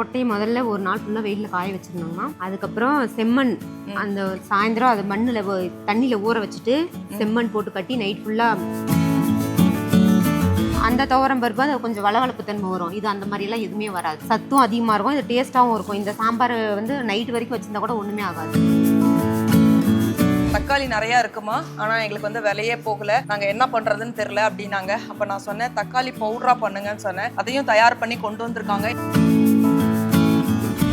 கொட்டையை முதல்ல ஒரு நாள் ஃபுல்லாக வெயிலில் காய வச்சிருந்தாங்கம்மா அதுக்கப்புறம் செம்மண் அந்த சாயந்தரம் அதை மண்ணில் தண்ணியில் ஊற வச்சுட்டு செம்மண் போட்டு கட்டி நைட் ஃபுல்லாக அந்த துவரம் பருப்பு அது கொஞ்சம் வளவளப்பு தன்மை வரும். இது அந்த மாதிரிலாம் எதுவுமே வராது. சத்தும் அதிகமாக இருக்கும் இது டேஸ்ட்டாகவும் இருக்கும். இந்த சாம்பார் வந்து நைட் வரைக்கும் வச்சிருந்தா கூட ஒன்றுமே ஆகாது. தக்காளி நிறைய இருக்குமா? ஆனால் எங்களுக்கு வந்து விலையே போகல. நாங்கள் என்ன பண்ணுறதுன்னு தெரில அப்படின்னாங்க. அப்போ நான் சொன்னேன் தக்காளி பவுடராக பண்ணுங்கன்னு சொன்னேன். அதையும் தயார் பண்ணி கொண்டு வந்திருக்காங்க.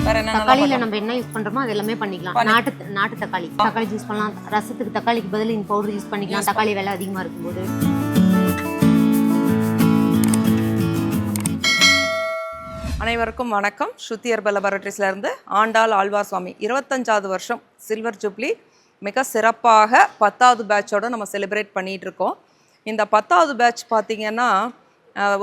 தக்காளியில் நம்ம என்ன யூஸ் பண்ணுறோமோ அது எல்லாமே பண்ணிக்கலாம். நாட்டு நாட்டு தக்காளி. தக்காளி யூஸ் பண்ணலாம். ரசத்துக்கு தக்காளிக்கு பதில் இந்த பவுடர் யூஸ் பண்ணிக்கலாம். தக்காளி விலை அதிகமாக இருக்கும்போது. அனைவருக்கும் வணக்கம். ஸ்ருதி ஹெர்பல் லெபார்டரிஸ்ல இருந்து ஆண்டாள் ஆழ்வார் சுவாமி இருபத்தஞ்சாவது வருஷம் சில்வர் ஜூப்ளி மிக சிறப்பாக பத்தாவது பேட்சோட நம்ம செலிப்ரேட் பண்ணிட்டு இருக்கோம். இந்த பத்தாவது பேட்ச் பார்த்தீங்கன்னா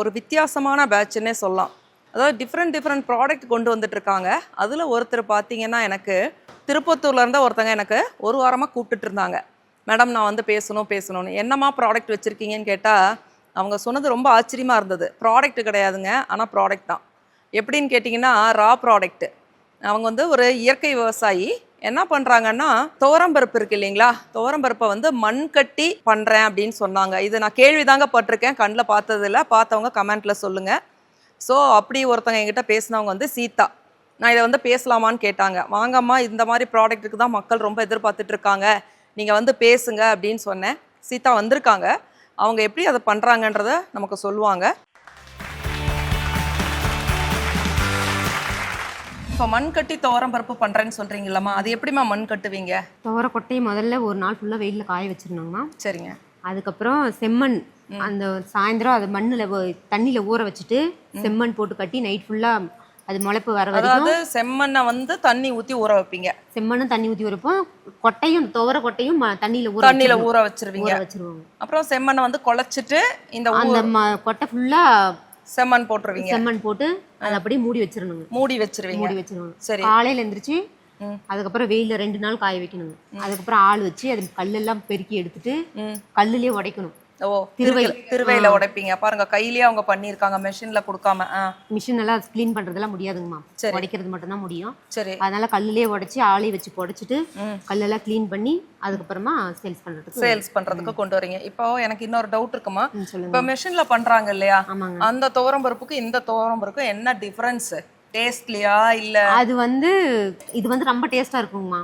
ஒரு வித்தியாசமான பேட்ச்னே சொல்லலாம். அதாவது டிஃப்ரெண்ட் டிஃப்ரெண்ட் ப்ராடக்ட் கொண்டு வந்துட்டு இருக்காங்க அதில் ஒருத்தர் பார்த்தீங்கன்னா எனக்கு திருப்பத்தூர்லேருந்து ஒருத்தங்க எனக்கு ஒரு வாரமாக கூப்பிட்டுட்டு இருந்தாங்க. மேடம் நான் வந்து பேசணும் பேசணும்னு. என்னம்மா ப்ராடக்ட் வச்சுருக்கீங்கன்னு கேட்டால் அவங்க சொன்னது ரொம்ப ஆச்சரியமாக இருந்தது. ப்ராடக்ட் கிடையாதுங்க. ஆனால் ப்ராடக்ட் தான். எப்படின்னு கேட்டிங்கன்னா ரா ப்ராடக்ட்டு அவங்க வந்து ஒரு இயற்கை விவசாயி. என்ன பண்ணுறாங்கன்னா துவரம்பருப்பு இருக்கு இல்லைங்களா? துவரம்பருப்பை வந்து மண் கட்டி பண்ணுறேன் அப்படின்னு சொன்னாங்க. இது நான் கேள்விதாங்க பட்டிருக்கேன். கண்ணில் பார்த்ததில்ல. பார்த்தவங்க கமெண்ட்டில் சொல்லுங்கள் ஸோ அப்படி ஒருத்தங்க என்கிட்ட பேசினவங்க வந்து சீதா. நான் இதை வந்து பேசலாமான்னு கேட்டாங்க. வாங்கம்மா இந்த மாதிரி ப்ராடக்ட்டுக்கு தான் மக்கள் ரொம்ப எதிர்பார்த்துட்டு இருக்காங்க நீங்கள் வந்து பேசுங்க அப்படின்னு சொன்னேன். சீதா வந்திருக்காங்க. அவங்க எப்படி அதை பண்ணுறாங்கன்றத நமக்கு சொல்லுவாங்க. இப்போ மண் கட்டி துவரம் பருப்பு பண்ணுறேன்னு சொல்கிறீங்களம்மா அது எப்படிம்மா மண் கட்டுவீங்க? துவர கொட்டையை முதல்ல ஒரு நாள் ஃபுல்லாக வெயிலில் காய வச்சிருந்தாங்கம்மா சரிங்க. அதுக்கப்புறம் செம்மண். அந்த சாயந்தரம் அதை மண்ணில் தண்ணியில் ஊற வச்சுட்டு செம்மண் போட்டு கட்டி நைட் ஃபுல்லாக அது முளைப்பு வர வரைக்கும் அதாவது செம்மண்ணை வந்து தண்ணி ஊற்றி ஊற வைப்பீங்க. செம்மண்ணும் தண்ணி ஊற்றி வைப்போம் கொட்டையும் துவர கொட்டையும் தண்ணியில ஊற தண்ணியில். ஊற வச்சிருவீங்க. ஊற வச்சிருவாங்க அப்புறம் செம்மண்ணை வந்து குழச்சிட்டு இந்த அந்த கொட்டை ஃபுல்லா செம்மண் போட்டுருவீங்க. செம்மண் போட்டு அதை அப்படியே மூடி வச்சிடணுங்க மூடி வச்சிருவீங்க. மூடி வச்சிருவாங்க சரி. காலையில எந்திரிச்சு. அதுக்கப்புறம் வெயில்ல ரெண்டு நாள் காய வைக்கணுங்க. அதுக்கப்புறம் ஆள் வச்சு அது கல்லெல்லாம் பெருக்கி எடுத்துட்டு. கல்லுலயே உடைக்கணும். ஓ திருவை. திருவையில் திருவையில உடைப்பீங்க. பாருங்க கையிலேயே அவங்க பண்ணியிருக்காங்க மெஷின்ல கொடுக்காம. மிஷின் எல்லாம் க்ளீன் பண்றதெல்லாம் முடியாதுங்கம்மா. சரி. உடைக்கிறது மட்டும்தான் முடியும். சரி. அதனால கல்லுலயே உடைச்சு ஆளே வச்சு புடைச்சிட்டு ம். கல்லெல்லாம் க்ளீன் பண்ணி அதுக்கப்புறமா சேல்ஸ் பண்றதுக்கு சேல்ஸ் பண்றதுக்கு கொண்டு வரீங்க. இப்போ எனக்கு இன்னொரு டவுட் இருக்குமா? இப்போ மெஷின்ல பண்றாங்க இல்லையா? அந்த துவரம் பருப்புக்கு இந்த துவரம் பருப்புக்கும் என்ன டிஃபரன்ஸ் டேஸ்ட்லியா இல்ல? அது வந்து இது வந்து ரொம்ப டேஸ்டா இருக்குங்கம்மா.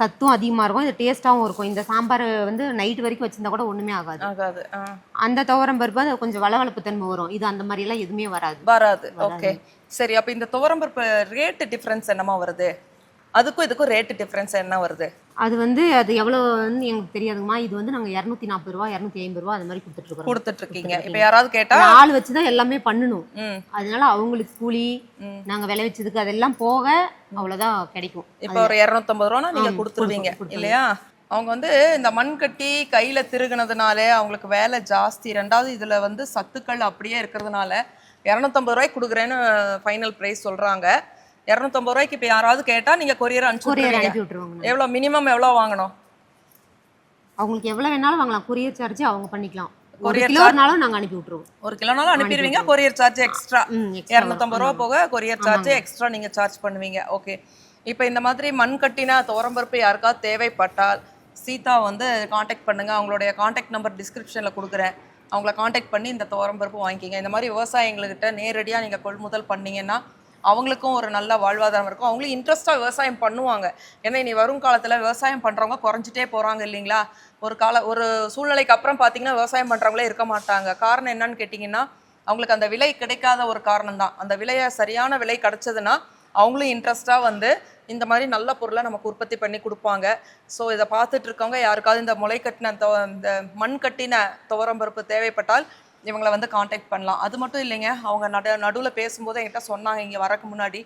சத்தும் அதிகமா இருக்கும். இது டேஸ்டாவும் இருக்கும். இந்த சாம்பார் வந்து நைட் வரைக்கும் வச்சிருந்தா கூட ஒண்ணுமே ஆகாது. ஆகாது. அந்த துவரம் பருப்பு அது கொஞ்சம் வளவளப்பு தன்மை வரும். இது அந்த மாதிரி எல்லாம் எதுவுமே வராது. வராது. ஓகே. சரி அப்ப இந்த துவரம் பருப்பு ரேட் டிஃபரன்ஸ் என்னமா வருது? அதுக்கும் இதுக்கும் ரேட் டிஃபரன்ஸ் என்ன வருது? அது வந்து அது எவ்வளோன்னு எங்களுக்கு தெரியாதுங்கம்மா. இது வந்து நாங்க இரநூத்தி நாற்பது ரூபா இரநூத்தி ஐம்பது ரூபா அது மாதிரி கொடுத்துட்டு இருக்கோம் கொடுத்துட்டு இருக்கீங்க இப்ப யாராவது கேட்டா ஆள் வச்சு தான் எல்லாமே பண்ணணும். அதனால அவங்களுக்கு கூலி நாங்க விளைவிச்சதுக்கு அதெல்லாம் போக அவ்வளவுதான் கிடைக்கும். இப்போ ஒரு இரநூத்தம்பது ரூபானா நீங்க ஆம், கொடுத்துருவீங்க. இல்லையா? அவங்க வந்து இந்த மண் கட்டி கையில திருகுனதுனாலே அவங்களுக்கு வேலை ஜாஸ்தி. ரெண்டாவது இதுல வந்து சத்துக்கள் அப்படியே இருக்கிறதுனால இரநூத்தம்பது ரூபாய்க்கு கொடுக்குறேன்னு ஃபைனல் பிரைஸ் சொல்றாங்க. இரநூத்தம்பது ரூபாய்க்கு இப்போ யாராவது கேட்டா நீங்க கொரியர் அனுப்பிச்சு கொரியர் விட்டுருவீங்க. எவ்வளவு மினிமம் எவ்வளவு வாங்கணும்? அவங்களுக்கு எவ்வளவு வேணாலும் வாங்கலாம். கொரியர் சார்ஜ் அவங்க பண்ணிக்கலாம். Courier கிலோனாலும் நாங்க அனுப்பி விட்டுருவோம். ஒரு கிலோனாலும் அனுப்பிடுவீங்க. கொரியர் சார்ஜ் எக்ஸ்ட்ரா இரநூத்தம்பது ரூபா போக கொரியர் சார்ஜ் எக்ஸ்ட்ரா நீங்க சார்ஜ் பண்ணுவீங்க. ஓகே இப்போ இந்த மாதிரி மண் கட்டின துவரம்பருப்பு யாருக்காவது தேவைப்பட்டால் சீதா வந்து காண்டாக்ட் பண்ணுங்க. அவங்களுடைய காண்டாக்ட் நம்பர் டிஸ்கிரிப்ஷனில் கொடுக்குறேன். அவங்கள காண்டாக்ட் பண்ணி இந்த துவரம்பருப்பு வாங்கிக்கிங்க. இந்த மாதிரி விவசாயிங்கள்கிட்ட நேரடியாக நீங்கள் கொள்முதல் பண்ணீங்கன்னா அவங்களுக்கும் ஒரு நல்ல வாழ்வாதாரம் இருக்கும். அவங்களும் இன்ட்ரெஸ்ட்டாக விவசாயம் பண்ணுவாங்க. ஏன்னா இனி வரும் காலத்தில் விவசாயம் பண்ணுறவங்க குறைஞ்சிட்டே போகிறாங்க இல்லைங்களா? ஒரு கால ஒரு சூழ்நிலைக்கு அப்புறம் பார்த்தீங்கன்னா விவசாயம் பண்ணுறவங்களே இருக்க மாட்டாங்க. காரணம் என்னன்னு கேட்டிங்கன்னா அவங்களுக்கு அந்த விலை கிடைக்காத ஒரு காரணம் தான். அந்த விலையை சரியான விலை கிடச்சதுன்னா அவங்களும் இன்ட்ரெஸ்ட்டாக வந்து இந்த மாதிரி நல்ல பொருளை நமக்கு உற்பத்தி பண்ணி கொடுப்பாங்க. ஸோ இதை பார்த்துட்டு இருக்கவங்க யாருக்காவது இந்த முளை கட்டின தொ இந்த மண் கட்டின துவரம்பருப்பு தேவைப்பட்டால் இவங்களை வந்து காண்டாக்ட் பண்ணலாம். அது மட்டும் இல்லைங்க அவங்க நடு நடுவில் பேசும்போது என்கிட்ட சொன்னாங்க இங்கே வரக்கு முன்னாடி.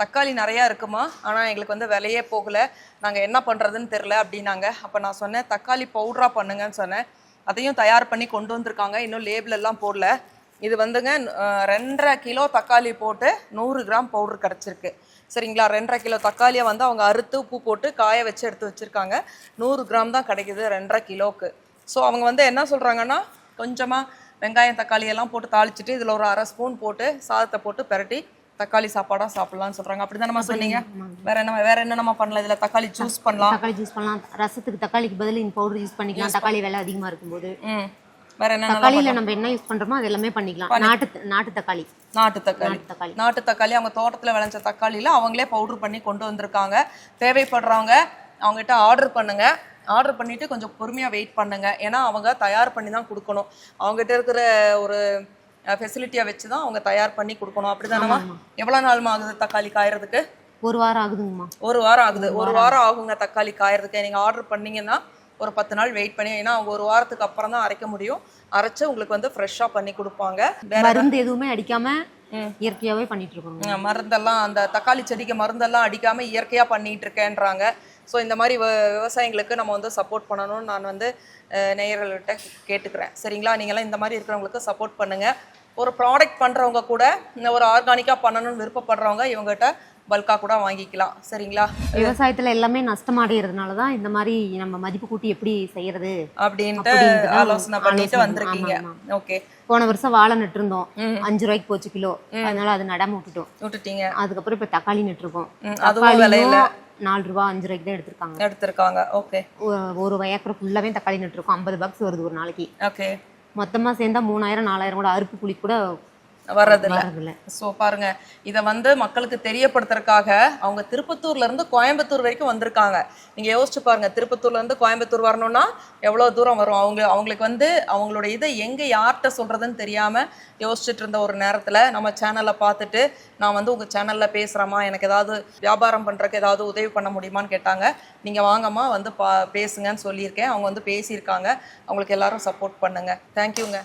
தக்காளி நிறையா இருக்குமா? ஆனால் எங்களுக்கு வந்து விலையே போகலை. நாங்கள் என்ன பண்ணுறதுன்னு தெரில அப்படின்னாங்க. அப்போ நான் சொன்னேன் தக்காளி பவுடராக பண்ணுங்கன்னு சொன்னேன். அதையும் தயார் பண்ணி கொண்டு வந்திருக்காங்க. இன்னும் லேபிள் எல்லாம் போடல. இது வந்துங்க ரெண்டரை கிலோ தக்காளி போட்டு நூறு கிராம் பவுடர் கிடச்சிருக்கு. சரிங்களா? ரெண்டரை கிலோ தக்காளியை வந்து அவங்க அறுத்து உப்பு போட்டு காய வச்சு எடுத்து வச்சுருக்காங்க. நூறு கிராம் தான் கிடைக்குது ரெண்டரை கிலோக்கு. ஸோ அவங்க வந்து என்ன சொல்கிறாங்கன்னா கொஞ்சமாக வெங்காயம் தக்காளி எல்லாம் போட்டு தாளிச்சிட்டு இதில் ஒரு அரை ஸ்பூன் போட்டு சாதத்தை போட்டு பிரட்டி தக்காளி சாப்பாடா சாப்பிடலாம்னு சொல்றாங்க. அப்படிதானம்மா சொன்னீங்க? வேற என்ன வேற என்னென்னமா பண்ணலாம்? இதுல தக்காளி ஜூஸ் பண்ணலாம். தக்காளி ஜூஸ் பண்ணலாம். ரசத்துக்கு தக்காளிக்கு பதில் இந்த பவுடர் யூஸ் பண்ணிக்கலாம். தக்காளி விலை அதிகமா இருக்கும்போது. வேற என்ன தக்காளியில நம்ம என்ன யூஸ் பண்றோமோ அது எல்லாமே பண்ணிக்கலாம். நாட்டு நாட்டு தக்காளி. நாட்டு தக்காளி. நாட்டு தக்காளி. நாட்டு தக்காளி அவங்க தோட்டத்துல விளைஞ்ச தக்காளியில அவங்களே பவுடர் பண்ணி கொண்டு வந்திருக்காங்க. தேவைப்படுறவங்க அவங்ககிட்ட ஆர்டர் பண்ணுங்க. ஆர்டர் பண்ணிட்டு கொஞ்சம் பொறுமையா வெயிட் பண்ணுங்க. ஏன்னா அவங்க தயார் பண்ணி தான் கொடுக்கணும். அவங்ககிட்ட இருக்கிற ஒரு ஃபெசிலிட்டியை வச்சு தான் அவங்க தயார் பண்ணி கொடுக்கணும். அப்படிதானமா எவ்வளவு நாள்மா ஆகுது தக்காளி காயறதுக்கு? ஒரு வாரம் ஆகுதுங்கம்மா. ஒரு வாரம் ஆகுது. ஒரு வாரம் ஆகுங்க தக்காளி காயறதுக்கு. நீங்க ஆர்டர் பண்ணீங்கன்னா ஒரு பத்து நாள் வெயிட் பண்ணி ஏன்னா அவங்க ஒரு வாரத்துக்கு அப்புறம் தான் அரைக்க முடியும். அரைச்சு உங்களுக்கு வந்து ஃப்ரெஷ்ஷா பண்ணி கொடுப்பாங்க. மருந்து எதுவுமே அடிக்காம இயற்கையாவே பண்ணிட்டு இருக்கோம் மருந்தெல்லாம் அந்த தக்காளி செடிக்கு மருந்தெல்லாம் அடிக்காம இயற்கையா பண்ணிட்டு இருக்கேன்றாங்க. ஸோ இந்த மாதிரி விவசாயிங்களுக்கு நம்ம வந்து சப்போர்ட் பண்ணணும்னு நான் வந்து நேயர்கள்கிட்ட கேட்டுக்கிறேன். சரிங்களா? நீங்களாம் இந்த மாதிரி இருக்கிறவங்களுக்கு சப்போர்ட் பண்ணுங்க. ஒரு ப்ராடக்ட் பண்றவங்க கூட இந்த ஒரு ஆர்கானிக்கா பண்ணணும்னு விருப்பப்படுறவங்க இவங்ககிட்ட பல்கா கூட வாங்கிக்கலாம். சரிங்களா? விவசாயத்துல எல்லாமே நஷ்டமாடைறதுனால தான் இந்த மாதிரி நம்ம மதிப்பு கூட்டி எப்படி செய்யறது அப்படின்ட்டு ஆலோசனை பண்ணிட்டு. வந்திருக்கீங்க. ஓகே. போன வருஷம் வாழை நட்டிருந்தோம். அஞ்சு ரூபாய்க்கு போச்சு கிலோ. அதனால அது நடாம விட்டுட்டோம். விட்டுட்டீங்க. அதுக்கப்புறம் இப்ப தக்காளி நட்டிருக்கோம். அதுவும் விலையில. நாலு ரூபா அஞ்சு ரூபாய்க்கு தான் எடுத்திருக்காங்க. எடுத்திருக்காங்க. ஓகே ஒரு- ஏக்கர் ஃபுல்லாவே தக்காளி நட்டிருக்கோம். ஐம்பது பாக்ஸ் வருது ஒரு நாளைக்கு. ஓகே மொத்தமா சேர்ந்தா மூணாயிரம் நாலாயிரம் கூட அறுப்பு புளி கூட வர்றதில்ல. ஸோ பாருங்க இதை வந்து மக்களுக்கு தெரியப்படுத்துறதுக்காக அவங்க திருப்பத்தூர்ல இருந்து கோயம்புத்தூர் வரைக்கும் வந்திருக்காங்க. நீங்க யோசிச்சு பாருங்க திருப்பத்தூர்ல இருந்து கோயம்புத்தூர் வரணும்னா எவ்வளவு தூரம் வரும்? அவங்க அவங்களுக்கு வந்து அவங்களோட இதை எங்க யார்கிட்ட சொல்றதுன்னு தெரியாம யோசிச்சுட்டு இருந்த ஒரு நேரத்துல நம்ம சேனல்ல பார்த்துட்டு நான் வந்து உங்க சேனல்ல பேசுறேம்மா எனக்கு ஏதாவது வியாபாரம் பண்றதுக்கு ஏதாவது உதவி பண்ண முடியுமான்னு கேட்டாங்க. நீங்க வாங்கம்மா வந்து பா பேசுங்கன்னு சொல்லியிருக்கேன். அவங்க வந்து பேசியிருக்காங்க. அவங்களுக்கு எல்லாரும் சப்போர்ட் பண்ணுங்க. தேங்க்யூங்க